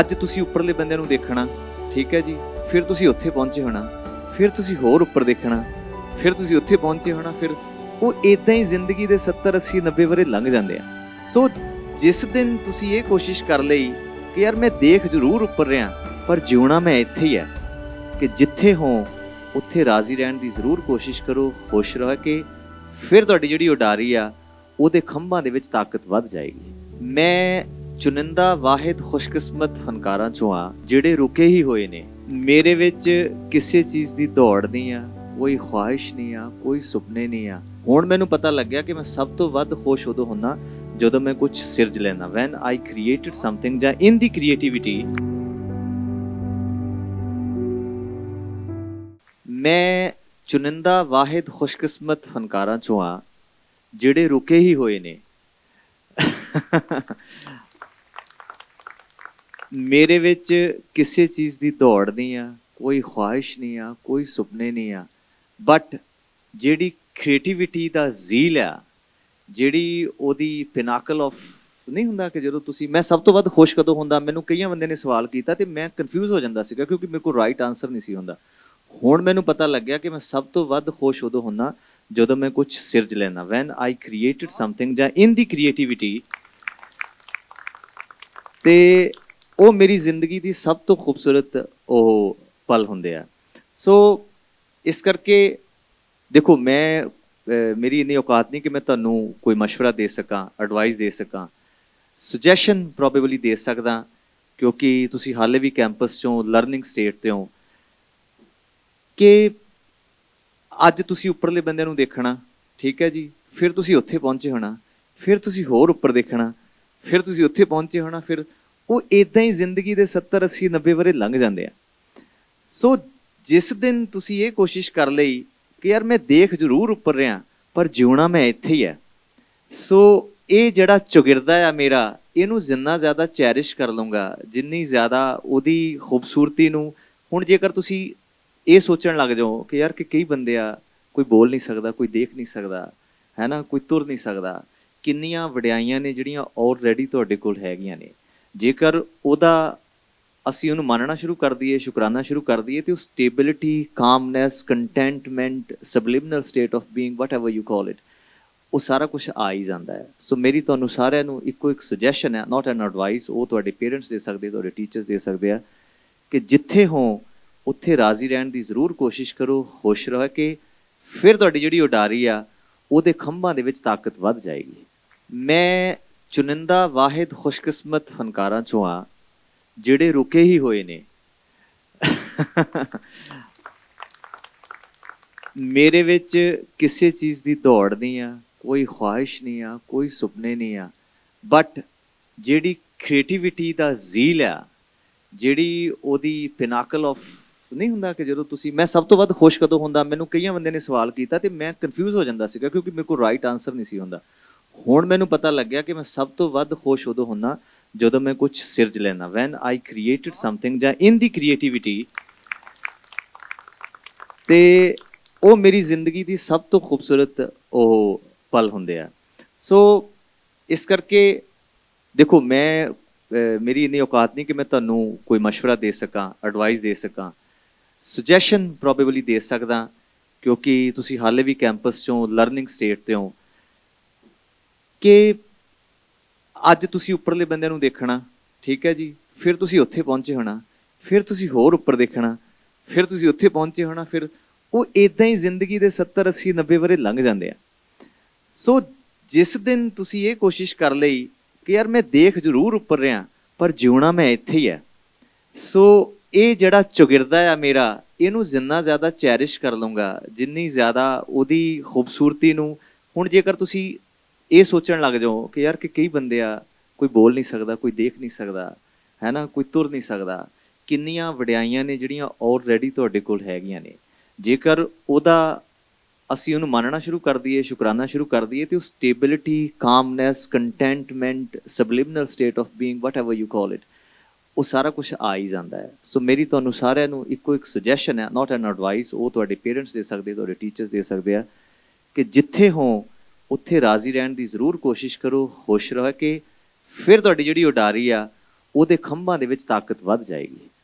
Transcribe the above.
ਅੱਜ ਤੁਸੀਂ ਉੱਪਰਲੇ ਬੰਦਿਆਂ ਨੂੰ ਦੇਖਣਾ, ਠੀਕ ਹੈ ਜੀ? ਫਿਰ ਤੁਸੀਂ ਉੱਥੇ ਪਹੁੰਚੇ ਹੋਣਾ, ਫਿਰ ਤੁਸੀਂ ਹੋਰ ਉੱਪਰ ਦੇਖਣਾ, ਫਿਰ ਤੁਸੀਂ ਉੱਥੇ ਪਹੁੰਚੇ ਹੋਣਾ, ਫਿਰ ਉਹ ਇਦਾਂ ਹੀ ਜ਼ਿੰਦਗੀ ਦੇ 70 80 90 ਵਰੇ ਲੰਘ ਜਾਂਦੇ ਆ। ਸੋ ਜਿਸ ਦਿਨ ਤੁਸੀਂ ਇਹ ਕੋਸ਼ਿਸ਼ ਕਰ ਲਈ ਕਿ ਯਾਰ ਮੈਂ ਦੇਖ ਜ਼ਰੂਰ ਉੱਪਰ ਰਿਹਾ, ਪਰ ਜਿਉਣਾ ਮੈਂ ਇੱਥੇ ਹੀ ਆ, ਕਿ ਜਿੱਥੇ ਹੋ, ਉੱਥੇ ਰਾਜ਼ੀ ਰਹਿਣ ਦੀ ਜ਼ਰੂਰ ਕੋਸ਼ਿਸ਼ ਕਰੋ, ਖੁਸ਼ ਰਹਿ ਕੇ, ਫਿਰ ਤੁਹਾਡੀ ਜਿਹੜੀ ਉਡਾਰੀ ਆ, ਉਹਦੇ ਖੰਭਾਂ ਦੇ ਵਿੱਚ ਤਾਕਤ ਵੱਧ ਜਾਏਗੀ। ਮੈਂ ਚੁਨਿੰਦਾ ਵਾਹਿਦ ਖੁਸ਼ਕਿਸਮਤ ਫਨਕਾਰਾਂ ਚੋਂ ਆ, ਜਿਹੜੇ ਰੁਕੇ ਹੀ ਹੋਏ ਨੇ। ਮੇਰੇ ਵਿੱਚ ਕਿਸੇ ਚੀਜ਼ ਦੀ ਦੌੜ ਨਹੀਂ ਆ, ਕੋਈ ਖੁਆਇਸ਼ ਨਹੀਂ ਆ, ਕੋਈ ਸੁਪਨੇ ਨਹੀਂ ਆ। ਹੁਣ ਮੈਨੂੰ ਪਤਾ ਲੱਗਿਆ ਕਿ ਮੈਂ ਸਭ ਤੋਂ ਵੱਧ ਖੁਸ਼ ਉਦੋਂ ਹੁੰਦਾ ਜਦੋਂ ਮੈਂ ਕੁਝ ਸਿਰਜ ਲੈਣਾ ਵੈਨ ਆਈ ਕ੍ਰੀਏਟਡ ਸਮਥਿੰਗ ਜਾਂ ਇਨ ਦੀ ਕ੍ਰੀਏਟੀਵਿਟੀ ਮੈਂ ਚੁਨਿੰਦਾ ਵਾਹਿਦ ਖੁਸ਼ਕਿਸਮਤ ਫਨਕਾਰਾਂ ਚੋਂ ਆ, ਜਿਹੜੇ ਰੁਕੇ ਹੀ ਹੋਏ ਨੇ। ਮੇਰੇ ਵਿੱਚ ਕਿਸੇ ਚੀਜ਼ ਦੀ ਦੌੜ ਨਹੀਂ ਆ, ਕੋਈ ਖੁਆਇਸ਼ ਨਹੀਂ ਆ, ਕੋਈ ਸੁਪਨੇ ਨਹੀਂ ਆ। ਬਟ ਜਿਹੜੀ ਕ੍ਰੀਏਟੀਵਿਟੀ ਦਾ ਜ਼ੀਲ ਆ, ਜਿਹੜੀ ਉਹਦੀ ਪਿਨਾਕਲ ਆਫ ਨਹੀਂ ਹੁੰਦਾ ਕਿ ਜਦੋਂ ਤੁਸੀਂ, ਮੈਂ ਸਭ ਤੋਂ ਵੱਧ ਖੁਸ਼ ਕਦੋਂ ਹੁੰਦਾ, ਮੈਨੂੰ ਕਈਆਂ ਬੰਦੇ ਨੇ ਸਵਾਲ ਕੀਤਾ ਤੇ ਮੈਂ ਕਨਫਿਊਜ਼ ਹੋ ਜਾਂਦਾ ਸੀਗਾ ਕਿਉਂਕਿ ਮੇਰੇ ਕੋਲ ਰਾਈਟ ਆਨਸਰ ਨਹੀਂ ਸੀ ਹੁੰਦਾ। ਹੁਣ ਮੈਨੂੰ ਪਤਾ ਲੱਗਿਆ ਕਿ ਮੈਂ ਸਭ ਤੋਂ ਵੱਧ ਖੁਸ਼ ਉਦੋਂ ਹੁੰਦਾ ਜਦੋਂ ਮੈਂ ਕੁਝ ਸਿਰਜ ਲੈਣਾ ਵੈਨ ਆਈ ਕ੍ਰੀਏਟਡ ਸਮਥਿੰਗ ਜਾਂ ਇਨ ਦੀ ਕ੍ਰੀਏਟੀਵਿਟੀ ਤੇ ਉਹ ਮੇਰੀ ਜ਼ਿੰਦਗੀ ਦੀ ਸਭ ਤੋਂ ਖੂਬਸੂਰਤ ਉਹ ਪਲ ਹੁੰਦੇ ਆ ਸੋ ਇਸ ਕਰਕੇ ਦੇਖੋ ਮੈਂ ਅਹ, ਮੇਰੀ ਇੰਨੀ ਔਕਾਤ ਨਹੀਂ ਕਿ ਮੈਂ ਤੁਹਾਨੂੰ ਕੋਈ مشورہ ਦੇ ਸਕਾਂ ਐਡਵਾਈਸ ਦੇ ਸਕਾਂ ਸੁਜੈਸ਼ਨ ਪ੍ਰੋਬੇਬਲੀ ਦੇ ਸਕਦਾ ਕਿਉਂਕਿ ਤੁਸੀਂ ਹਾਲੇ ਵੀ ਕੈਂਪਸ ਚੋਂ ਲਰਨਿੰਗ ਸਟੇਟ ਤੇ ਹੋ ਕਿ ਅੱਜ ਤੁਸੀਂ ਉੱਪਰਲੇ ਬੰਦੇ ਨੂੰ ਦੇਖਣਾ ਠੀਕ ਹੈ ਜੀ ਫਿਰ ਤੁਸੀਂ ਉੱਥੇ ਪਹੁੰਚੇ ਹੋਣਾ ਫਿਰ ਤੁਸੀਂ ਹੋਰ ਉੱਪਰ ਦੇਖਣਾ ਫਿਰ ਤੁਸੀਂ ਉੱਥੇ ਪਹੁੰਚੇ ਹੋਣਾ ਫਿਰ ਉਹ ਇਦਾਂ ਹੀ ਜ਼ਿੰਦਗੀ ਦੇ 70 80 90 ਵਰੇ ਲੰਘ ਜਾਂਦੇ ਆ। ਸੋ ਜਿਸ ਦਿਨ ਤੁਸੀਂ ਇਹ ਕੋਸ਼ਿਸ਼ ਕਰ ਲਈ ਕਿ ਯਾਰ ਮੈਂ ਦੇਖ ਜ਼ਰੂਰ ਉੱਪਰ ਰਿਹਾ, ਪਰ ਜਿਉਣਾ ਮੈਂ ਇੱਥੇ ਹੀ ਆ। ਸੋ ਇਹ ਜਿਹੜਾ ਚੁਗਿਰਦਾ ਆ ਮੇਰਾ, ਇਹਨੂੰ ਜਿੰਨਾ ਜ਼ਿਆਦਾ ਚੈਰਿਸ਼ ਕਰ ਲਵਾਂਗਾ ਜਿੰਨੀ ਜ਼ਿਆਦਾ ਉਹਦੀ ਖੂਬਸੂਰਤੀ ਨੂੰ, ਹੁਣ ਜੇਕਰ ਤੁਸੀਂ ਇਹ ਸੋਚਣ ਲੱਗ ਜਾਓ ਕਿ ਯਾਰ ਕਿ ਕਈ ਬੰਦੇ ਆ, ਕੋਈ ਬੋਲ ਨਹੀਂ ਸਕਦਾ, ਕੋਈ ਦੇਖ ਨਹੀਂ ਸਕਦਾ, ਹੈ ਨਾ, ਕੋਈ ਤੁਰ ਨਹੀਂ ਸਕਦਾ, ਕਿੰਨੀਆਂ ਵਡਿਆਈਆਂ ਨੇ ਜਿਹੜੀਆਂ ਆਲਰੇਡੀ ਤੁਹਾਡੇ ਕੋਲ ਹੈਗੀਆਂ ਨੇ। ਜੇਕਰ ਉਹਦਾ ਅਸੀਂ ਉਹਨੂੰ ਮੰਨਣਾ ਸ਼ੁਰੂ ਕਰ ਦਈਏ, ਸ਼ੁਕਰਾਨਾ ਸ਼ੁਰੂ ਕਰ ਦਈਏ, ਤੇ ਉਹ stability calmness contentment subliminal state of being whatever you call it ਉਹ ਸਾਰਾ ਕੁਝ ਆ ਹੀ ਜਾਂਦਾ ਹੈ। ਸੋ ਮੇਰੀ ਤੁਹਾਨੂੰ ਸਾਰਿਆਂ ਨੂੰ ਇੱਕੋ ਇੱਕ ਸੁਜੈਸ਼ਨ ਹੈ ਨਾਟ ਐਨ ਐਡਵਾਈਸ ਉਹ ਤੁਹਾਡੇ ਪੇਰੈਂਟਸ ਦੇ ਸਕਦੇ, ਤੁਹਾਡੇ ਟੀਚਰਸ ਦੇ ਸਕਦੇ ਆ, ਕਿ ਜਿੱਥੇ ਹੋ, ਉੱਥੇ ਰਾਜ਼ੀ ਰਹਿਣ ਦੀ ਜ਼ਰੂਰ ਕੋਸ਼ਿਸ਼ ਕਰੋ, ਖੁਸ਼ ਰਹੋ ਕਿ, ਫਿਰ ਤੁਹਾਡੀ ਜਿਹੜੀ ਉਡਾਰੀ ਆ, ਉਹਦੇ ਖੰਭਾਂ ਦੇ ਵਿੱਚ ਤਾਕਤ ਵੱਧ ਜਾਏਗੀ। ਮੈਂ ਚੁਨਿੰਦਾ ਵਾਹਿਦ ਖੁਸ਼ਕਿਸਮਤ ਫਨਕਾਰਾਂ ਚੋਂ ਆ, ਜਿਹੜੇ ਰੁਕੇ ਹੀ ਹੋਏ ਨੇ। ਮੇਰੇ ਵਿੱਚ ਕਿਸੇ ਚੀਜ਼ ਦੀ ਦੌੜ ਨਹੀਂ ਆ, ਕੋਈ ਖੁਆਇਸ਼ ਨਹੀਂ ਆ, ਕੋਈ ਸੁਪਨੇ ਨਹੀਂ ਆ। ਬਟ ਜਿਹੜੀ ਕ੍ਰੀਏਟੀਵਿਟੀ ਦਾ ਜ਼ੀਲ ਆ, ਜਿਹੜੀ ਉਹਦੀ ਪਿਨਾਕਲ ਆਫ ਨਹੀਂ ਹੁੰਦਾ ਕਿ ਜਦੋਂ ਤੁਸੀਂ, ਮੈਂ ਸਭ ਤੋਂ ਵੱਧ ਖੁਸ਼ ਕਦੋਂ ਹੁੰਦਾ, ਮੈਨੂੰ ਕਈਆਂ ਬੰਦੇ ਨੇ ਸਵਾਲ ਕੀਤਾ ਤੇ ਮੈਂ ਕਨਫਿਊਜ਼ ਹੋ ਜਾਂਦਾ ਸੀਗਾ ਕਿਉਂਕਿ ਮੇਰੇ ਕੋਲ ਰਾਈਟ ਆਨਸਰ ਨਹੀਂ ਸੀ ਹੁੰਦਾ। ਹੁਣ ਮੈਨੂੰ ਪਤਾ ਲੱਗਿਆ ਕਿ ਮੈਂ ਸਭ ਤੋਂ ਵੱਧ ਖੁਸ਼ ਉਦੋਂ ਹੁੰਦਾ ਜਦੋਂ ਮੈਂ ਕੁਝ ਸਿਰਜ ਲੈਣਾ ਵੈਨ ਆਈ ਕ੍ਰੀਏਟਡ ਸਮਥਿੰਗ ਜਾਂ ਇਨ ਦੀ ਕ੍ਰੀਏਟੀਵਿਟੀ ਤੇ ਉਹ ਮੇਰੀ ਜ਼ਿੰਦਗੀ ਦੀ ਸਭ ਤੋਂ ਖੂਬਸੂਰਤ ਉਹ ਪਲ ਹੁੰਦੇ ਆ ਸੋ ਇਸ ਕਰਕੇ ਦੇਖੋ ਮੈਂ ਅਹ, ਮੇਰੀ ਇੰਨੀ ਔਕਾਤ ਨਹੀਂ ਕਿ ਮੈਂ ਤੁਹਾਨੂੰ ਕੋਈ مشورہ ਦੇ ਸਕਾਂ ਐਡਵਾਈਸ ਦੇ ਸਕਾਂ ਸੁਜੈਸ਼ਨ ਪ੍ਰੋਬੇਬਲੀ ਦੇ ਸਕਦਾ ਕਿਉਂਕਿ ਤੁਸੀਂ ਹਾਲੇ ਵੀ ਕੈਂਪਸ ਚੋਂ ਲਰਨਿੰਗ ਸਟੇਟ ਤੇ ਹੋ ਕਿ ਅੱਜ ਤੁਸੀਂ ਉੱਪਰਲੇ ਬੰਦਿਆਂ ਨੂੰ ਦੇਖਣਾ, ਠੀਕ ਹੈ ਜੀ, ਫਿਰ ਤੁਸੀਂ ਉੱਥੇ ਪਹੁੰਚੇ ਹੋਣਾ, ਫਿਰ ਤੁਸੀਂ ਹੋਰ ਉੱਪਰ ਦੇਖਣਾ, ਫਿਰ ਤੁਸੀਂ ਉੱਥੇ ਪਹੁੰਚੇ ਹੋਣਾ, ਫਿਰ ਉਹ ਇਦਾਂ ਹੀ ਜ਼ਿੰਦਗੀ ਦੇ 70 80 90 ਵਰੇ ਲੰਘ ਜਾਂਦੇ ਆ। ਸੋ ਜਿਸ ਦਿਨ ਤੁਸੀਂ ਇਹ ਕੋਸ਼ਿਸ਼ ਕਰ ਲਈ ਕਿ ਯਾਰ ਮੈਂ ਦੇਖ ਜ਼ਰੂਰ ਉੱਪਰ ਰਿਹਾ, ਪਰ ਜਿਉਣਾ ਮੈਂ ਇੱਥੇ ਹੀ ਆ। ਸੋ ਇਹ ਜਿਹੜਾ ਚੁਗਿਰਦਾ ਆ ਮੇਰਾ, ਇਹਨੂੰ ਜਿੰਨਾ ਜ਼ਿਆਦਾ ਚੈਰਿਸ਼ ਕਰ ਲਵਾਂਗਾ ਜਿੰਨੀ ਜ਼ਿਆਦਾ ਉਹਦੀ ਖੂਬਸੂਰਤੀ ਨੂੰ, ਹੁਣ ਜੇਕਰ ਤੁਸੀਂ ਇਹ ਸੋਚਣ ਲੱਗ ਜਾਓ ਕਿ ਯਾਰ ਕਿ ਕਈ ਬੰਦੇ ਆ ਕੋਈ ਬੋਲ ਨਹੀਂ ਸਕਦਾ, ਕੋਈ ਦੇਖ ਨਹੀਂ ਸਕਦਾ ਹੈ ਨਾ ਕੋਈ ਤੁਰ ਨਹੀਂ ਸਕਦਾ। ਕਿੰਨੀਆਂ ਵਡਿਆਈਆਂ ਨੇ ਜਿਹੜੀਆਂ ਆਲਰੇਡੀ ਤੁਹਾਡੇ ਕੋਲ ਹੈਗੀਆਂ ਨੇ। ਜੇਕਰ ਉਹਦਾ ਅਸੀਂ ਉਹਨੂੰ ਮੰਨਣਾ ਸ਼ੁਰੂ ਕਰ ਦਈਏ, ਸ਼ੁਕਰਾਨਾ ਸ਼ੁਰੂ ਕਰ ਦਈਏ, ਤੇ ਉਹ stability calmness contentment subliminal state of being whatever you call it ਉਹ ਸਾਰਾ ਕੁਝ ਆ ਹੀ ਜਾਂਦਾ ਹੈ। ਸੋ ਮੇਰੀ ਤੁਹਾਨੂੰ ਸਾਰਿਆਂ ਨੂੰ ਇੱਕੋ ਇੱਕ ਸੁਜੈਸ਼ਨ ਹੈ ਨਾਟ ਐਨ ਐਡਵਾਈਸ ਉਹ ਤੁਹਾਡੇ ਪੇਰੈਂਟਸ ਦੇ ਸਕਦੇ, ਤੁਹਾਡੇ ਟੀਚਰਸ ਦੇ ਸਕਦੇ ਆ, ਕਿ ਜਿੱਥੇ ਹੋ ਉੱਥੇ ਰਾਜ਼ੀ ਰਹਿਣ ਦੀ ਜ਼ਰੂਰ ਕੋਸ਼ਿਸ਼ ਕਰੋ। ਖੁਸ਼ ਰਹੋ ਕਿ ਫਿਰ ਤੁਹਾਡੀ ਜਿਹੜੀ ਉਡਾਰੀ ਆ, ਉਹਦੇ ਖੰਭਾਂ ਦੇ ਵਿੱਚ ਤਾਕਤ ਵੱਧ ਜਾਏਗੀ।